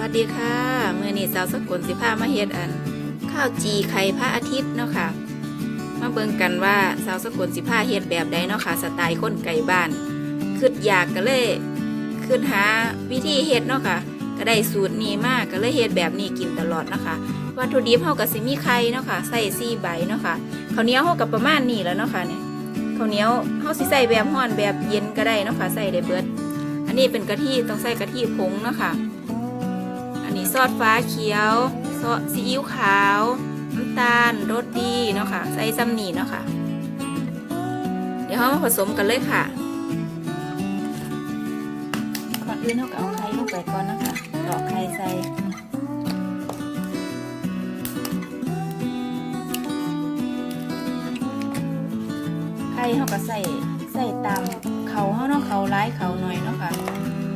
วัสดีค่ะเมื่อนี้สาวสกุลสิพามาเฮ็ดอัน ข้าวจีไข่พระอาทิตย์เนาะค่ะ มาเบิ่งกันว่าสาวสกุลสิพาเฮ็ดแบบใดเนาะค่ะสไตล์คนไก่บ้านคิดอยากก็เลยคิดหาวิธีเฮ็ดเนาะค่ะ ก็ได้สูตรนี้มากก็เลยเฮ็ดแบบนี้กินตลอดเนาะค่ะวัตถุดิบเฮาก็สิมีไข่เนาะค่ะใส่สี่ใบเนาะค่ะข้าวเหนียวเฮาก็ประมาณนี้แล้วเนาะค่ะเนี่ยข้าวเหนียวเฮาสิใส่แบบร้อนแบบเย็นก็ได้เนาะค่ะใส่ได้เบิด อันนี้เป็นกะทิต้องใส่กะทิผงเนาะค่ะ นี้ซอสฟ้าเขียวซอสซีอิ๊วขาว น้ำตาลรสดีเนาะค่ะ ใส่ซัมนีเนาะค่ะ เดี๋ยวเรามาผสมกันเลยค่ะก่อนอื่นเราก็เอาไข่ลงไปก่อนนะคะดอกไข่ใส่ไข่เขาก็ใส่ใส่ตามเขาเขาเนาะเขาร้ายเขาหน่อยเนาะค่ะ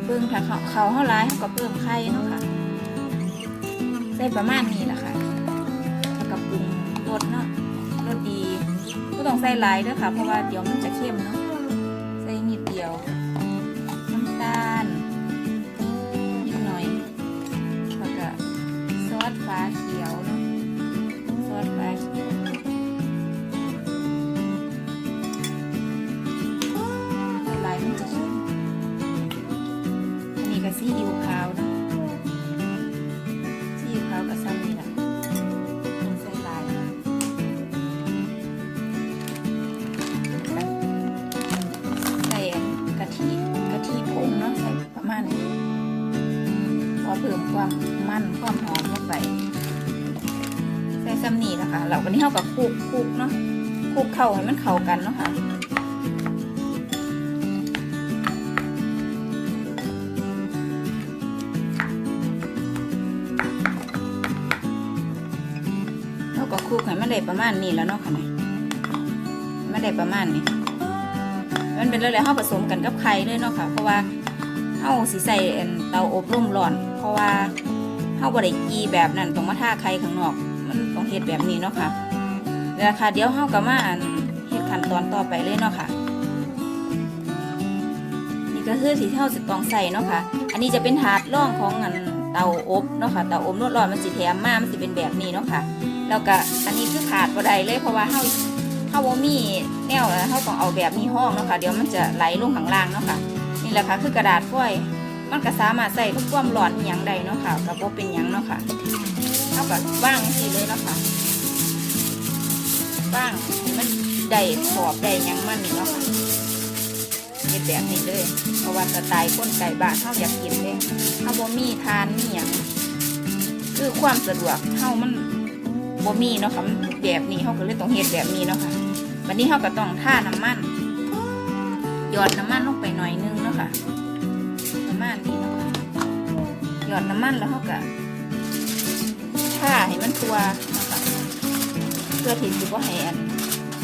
เพิ่มถ้าเขาเขาเขาร้ายเขาก็เพิ่มไข่เนาะค่ะ ใส่ประมาณนี้แหละค่ะแล้วก็ปรุงรสเนาะรสดีก็ต้องใส่หลายด้วยค่ะ เพราะว่าเดี๋ยวมันจะเข้มเนาะใส่นิดเดียวน้ำตาลนิดหน่อยแล้วก็ซอสฟ้าเขียว ซ้ำนี่แหละค่ะเราวันนี้เข้ากับคลุกคลุกเนาะคลุกเข้าให้มันเข้ากันเนาะค่ะเราก็คลุกให้มันได้ประมาณนี้แล้วเนาะค่ะเนี่ยมันได้ประมาณนี้มันเป็นแล้วๆเฮาผสมกันกับไข่เลยเนาะค่ะ เพราะว่าเฮาสิใส่เตาอบลมร้อน เพราะว่าเฮาบ่ได้กีแบบนั้นต้องมาท่าไข่ข้างนอก ต้องเฮ็ดแบบนี้เนาะค่ะแล้วค่ะ เดี๋ยวเฮาก็มาเฮ็ดขั้นตอนต่อไปเลยเนาะค่ะ นี่ก็คือที่เฮาสิต้องใส่เนาะค่ะ อันนี้จะเป็นถาดร่องของอันเตาอบเนาะค่ะ เตาอบนวดร้อนมันสิแถมมามันสิเป็นแบบนี้เนาะค่ะ แล้วก็อันนี้คือขาดบ่ได้เลยเพราะว่าเฮาเฮาบ่มีแนวแล้วเฮาต้องเอาแบบมีห้องเนาะค่ะ เดี๋ยวมันจะไหลลงข้างล่างเนาะค่ะ นี่แหละค่ะคือกระดาษฟอย มันก็สามารถใส่ทุกความร้อนอหยังได้เนาะค่ะก็บ่เป็นหยังเนาะค่ะ เฮาก็ว่างสิเลยนะค่ะว่างมันได้ขอบได้หยังมันนี่เนาะค่ะเฮ็ดแบบนี้เลยเพราะว่าสไตล์คนไก่บ้านเฮาอยากกินเด้เฮาบ่มีทานมีหยังคือความสะดวกเฮามันบ่มีเนาะค่ะแบบนี้เขาก็เลยต้องเฮ็ดแบบนี้เนาะค่ะวันนี้เขาก็ต้องท่าน้ำมันหยอดน้ำมันลงไปหน่อยนึงเนาะค่ะประมาณนี้เนาะค่ะหยอดน้ำมันแล้วเขาก็ ท่าให้มันตัวเนาะค่ะเพื่อที่สิบ่ให้อัน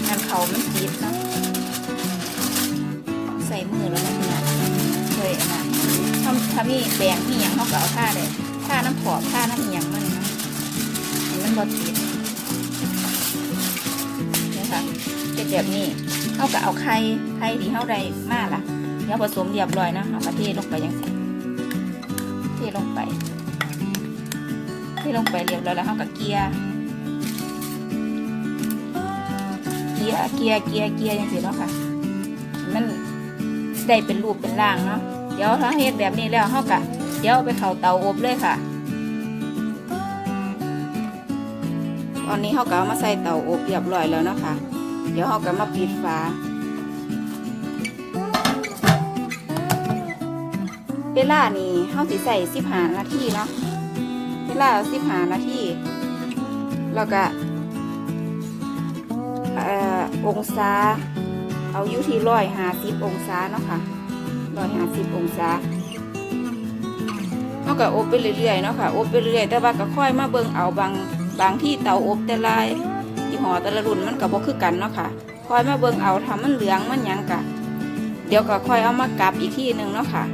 อันเขามันติดเนาะใส่มือแล้วมันเนี่ยเลยนนั้นถ้าถ้ามีแป้งมีหยังเขาก็เอาท่าเลยท่าน้ำขอบท่าน้ำหยังมันนะให้มันบ่ติดนี่ค่ะเป็นแบบนี้เขาก็เอาไข่ไข่ที่เขาได้มากล่ะเดี๋ยวผสมเรียบร้อยนะเขาก็เทลงไปยังไงเทลงไป ทลงไปเรียบร้อยแล้วเขาก็เกียร์เกียร์เกียร์เกียร์เกียร์ยังสิเนาะค่ะ มันได้เป็นรูปเป็นร่างเนาะเดี๋ยวถ้าเฮ็ดแบบนี้แล้วเขาก็เดี๋ยวไปเข้าเตาอบเลยค่ะ ตอนนี้เขาก็เอามาใส่เตาอบเรียบร้อยแล้วเนาะคะเดี๋ยวเขาก็มาปิดฝาเวลานี่เขาสิใส่สิบหานาทีเนาะเว ลาสิบหานาทีแล้วก็องศาเอาอยู่ที่ร้อยหาสิบองศาเนาะค่ะร้อยหาสิบองศาเขาก็อบไปเรื่อยๆเนาะค่ะอบไปเรื่อยๆแต่ว่าก็ค่อยมาเบิ่งเอาบางบางที่เตาอบแต่ละยี่ห้อแต่ละรุ่นมันก็บ่คือกันเนาะค่ะค่อยมาเบิ่งเอาทำมันเหลืองมันหยังกะเดี๋ยวก็ค่อยเอามากลับอีกที่หนึ่งเนาะค่ะ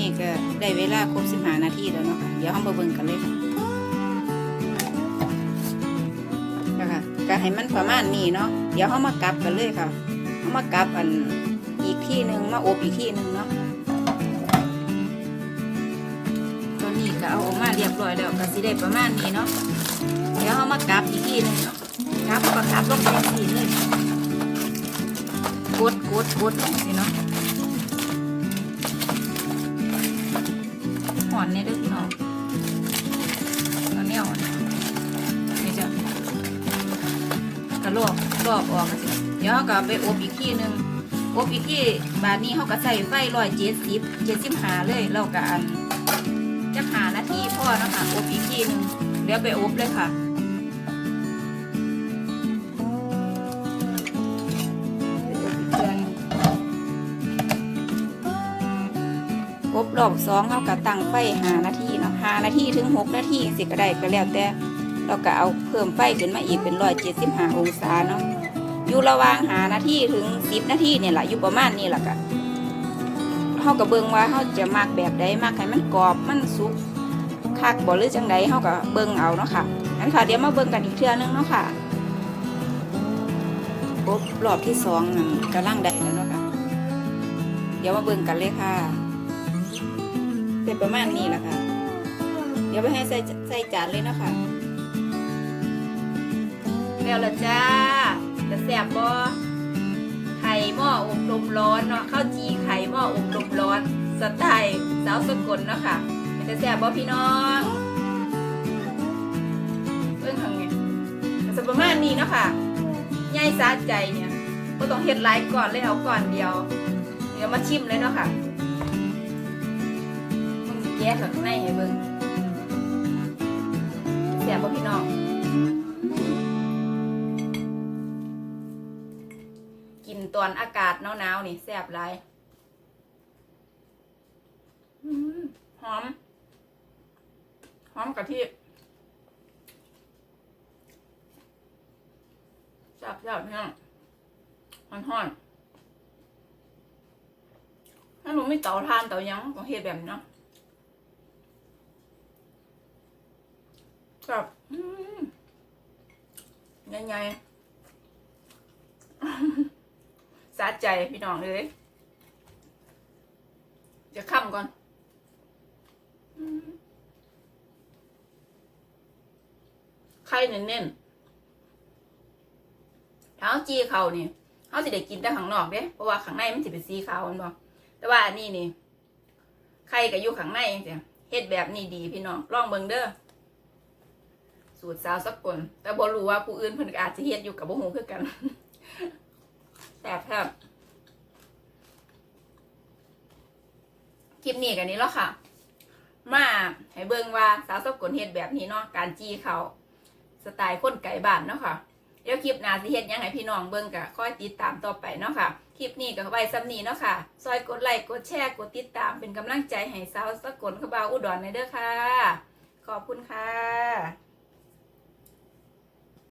นี้ก็ได้เวลาครบสิบห้านาทีแล้วเนาะค่ะเดี๋ยวเรามาเบิ่งกันเลยค่ะนะคะก็ให้มันประมาณนี้เนาะเดี๋ยวเรามากลับกันเลยค่ะเรามากลับอันอีกที่หนึ่งมาอบอีกที่หนึ่งเนาะตอนนี้ก็เอาออกมาเรียบร้อยแล้วก็สิได้ประมาณนี้เนาะเดี๋ยวเอามากลับอีกที่หนึ่งเนาะกลับก็กลับลงไปสีเลยกดกดกดลงสิเนาะ หอนเนี่ยเด้อพี่น้องตอนนี้อ่อนนี่จะก็ลอกลอกออกสิเดี๋ยวเราก็ไปอบอีกที่หนึ่งอบอีกที่บาทนี้เขาก็ใส่ไฟร้อยเจ็ดสิบเจ็ดสิบหาเลยเราก็อันจะหานาทีพ่อนะคะอบอีกที่หนึ่งเดี๋ยวไปอบเลยค่ะ อบรอบสองเขาก็ตั้งไฟหานาทีเนาะหานาทีถึงหกนาทีสิก็ได้ก็แล้วแต่เราก็เอาเพิ่มไฟขึ้นมาอีกเป็นร้อยเจ็ดสิบห้าองศาเนาะอยู่ระว่างหานาทีถึงสิบนาทีเนี่ยแหละอยู่ประมาณนี้แหละก็เขาก็เบิ่งว่าเขาจะมักแบบใดมักให้มันกรอบมันสุกคักบ่หรือจังใดเขาก็เบิ่งเอาเนาะค่ะงั้นค่ะเดี๋ยวมาเบิ่งกันอีกเทื่อนึงเนาะค่ะครบรอบที่สองนั่นกำลังได้แล้วเนาะค่ะเดี๋ยวมาเบิ่งกันเลยค่ะ เป็นประมาณนี้แหละค่ะ เดี๋ยวไปให้ใส่ใส่จานเลยเนาะค่ะแล้วละจ้าจะแสบบ่ไข่หม้ออบลมร้อนเนาะข้าวจีไข่หม้ออบลมร้อนสไตล์สาวสกลเนาะค่ะมันจะแสบบ่พี่น้องเพิ่งทำไงก็จะประมาณนี้เนาะค่ะย่ายซาใจเนี่ยก็ต้องเฮ็ดไลฟ์ก่อนเลยเอาก่อนเดียว เดี๋ยวมาชิมเลยเนาะค่ะต้องแย กข้างในให้เบิ่งแสบบ่พี่น้อง กินตอนอากาศหนาวๆนี่แซ่บหลายหอม หอมกะทิแซ่บแซ่บพี่น้อมันห้อนถ้าหนูไม่เตาทานเตายังก็เฮ็ดแบบนี้เนาะ แบบอืมยังไงสะใจพี่น้องเลยจะค่ำก่อนไข่เน้นๆเท้าจีเขานี่เขาสิได้กินแต่ข้างนอกเด้เพราะว่าข้างในมันสิเป็นสีขาวมันบ่แต่ว่าอันนี้นี่ไข่ก็อยู่ข้างในจ้ะเฮ็ดแบบนี้ดีพี่น้องลองเบิ่งเด้อ สูตรสาวสักคนแต่บ่รู้ว่าผู้อื่นเพิ่นอาจจะเฮ็ดอยู่กับบ่ฮู้คือกันแซ่บครับคลิปนี้กันนี้แล้วค่ะ มาให้เบิ่งว่าสาวสักลเฮ็ดแบบนี้เนาะการจี้เขาสไตล์คนไก่บ้านเนาะค่ะเดี๋ยวคลิปหน้าสิเฮ็ดยังให้พี่น้องเบิ่งก็ค่อยติดตามต่อไปเนาะค่ะ คลิปนี้ก็ไว้ซ้ำนี้เนาะค่ะ ซอยกดไลค์กดแชร์กดติดตามเป็นกำลังใจให้สาวสกลขบาวอุดรในอยเด้อค่ะ ขอบคุณค่ะ